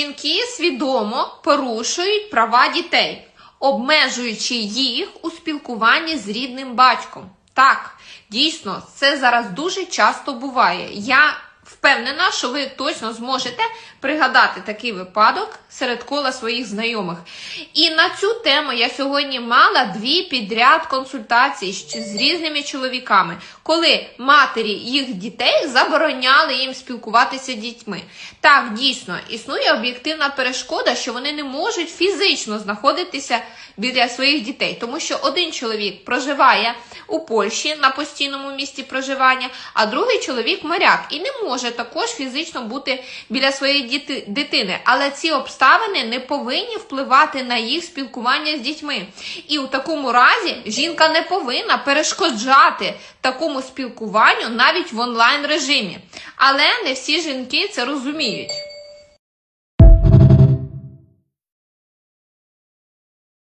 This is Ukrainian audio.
Жінки свідомо порушують права дітей, обмежуючи їх у спілкуванні з рідним батьком. Так, дійсно, це зараз дуже часто буває. Я впевнена, що ви точно зможете пригадати такий випадок серед кола своїх знайомих. І на цю тему я сьогодні мала дві підряд консультації з різними чоловіками, коли матері їх дітей забороняли їм спілкуватися з дітьми. Так, дійсно, існує об'єктивна перешкода, що вони не можуть фізично знаходитися біля своїх дітей, тому що один чоловік проживає у Польщі на постійному місці проживання, а другий чоловік моряк і не може також фізично бути біля своєї дитини. Але ці обставини не повинні впливати на їх спілкування з дітьми. І у такому разі жінка не повинна перешкоджати такому спілкуванню навіть в онлайн режимі. Але не всі жінки це розуміють.